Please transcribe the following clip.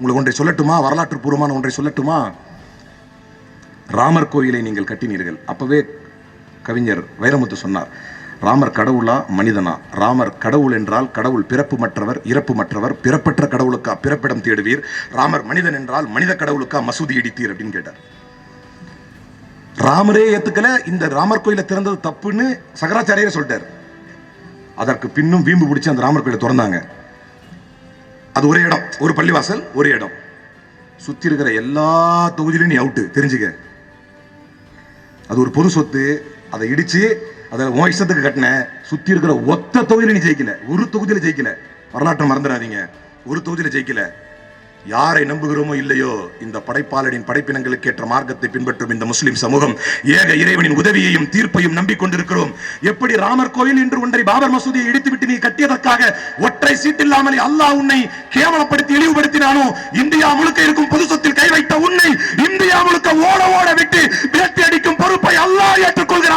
உங்களுக்கு ஒன்றை சொல்லட்டுமா? வரலாற்று பூர்வமான ஒன்றை சொல்லட்டுமா? ராமர் கோயிலை நீங்கள் கட்டினீர்கள். அப்பவே கவிஞர் வைரமுத்து சொன்னார் ராமர் கடவுளா மனிதனா? ராமர் கடவுள் என்றால் கடவுள் பிறப்பு மற்றவர் இறப்பு மற்றவர் பிறப்பற்ற கடவுளுக்கா பிறப்பிடம் தேடுவீர்? ராமர் மனிதன் என்றால் மனித கடவுளுக்கா மசூதி இடித்தீர்? அப்படின்னு கேட்டார். ராமரே ஏத்துக்கல இந்த ராமர் கோயிலை திறந்தது தப்புன்னு சகராச்சாரியரே சொல்லிட்டார். அதற்கு பின்னும் வீம்பு பிடிச்சி அந்த ராமர் கோயிலை திறந்தாங்க. அது ஒரே இடம். ஒரு பள்ளிவாசல் ஒரே இடம். சுத்தி இருக்கிற எல்லா தொகுதியிலையும் நீ அவுட்டு தெரிஞ்சுக்க. அது ஒரு பொது சொத்து அதை இடிச்சு அதை உன் இஷ்டத்துக்கு கட்டின சுத்தி இருக்கிற ஒத்த தொகுதியில நீ ஜெயிக்கல. ஒரு தொகுதியில ஜெயிக்கல. வரலாற்றை மறந்துடாதீங்க. ஒரு தொகுதியில ஜெயிக்கல. யாரை நம்புகிறோமோ இல்லையோ இந்த படைப்பாளரின் படைப்பினங்களுக்கு ஏற்ற மார்க்கத்தை பின்பற்றும் இந்த முஸ்லிம் சமூகம் ஏக இறைவனின் உதவியையும் தீர்ப்பையும் நம்பிக்கொண்டிருக்கிறோம். எப்படி ராமர் கோயில் என்று ஒன்றை பாபர் மசூதியை இடித்துவிட்டு நீ கட்டியதற்காக ஒற்றை சீட்டில்லாமல் அல்லாஹ் உன்னை கேவலப்படுத்தி இழிவுபடுத்தினானோ இந்தியா முழுக்க இருக்கும் பொது சொத்தில் கை வைத்த உன்னை இந்தியா முழுக்க ஓட ஓட விட்டு விரட்டி அடிக்கும் பொறுப்பை அல்லாஹ் ஏற்றுக்கொள்கிறார்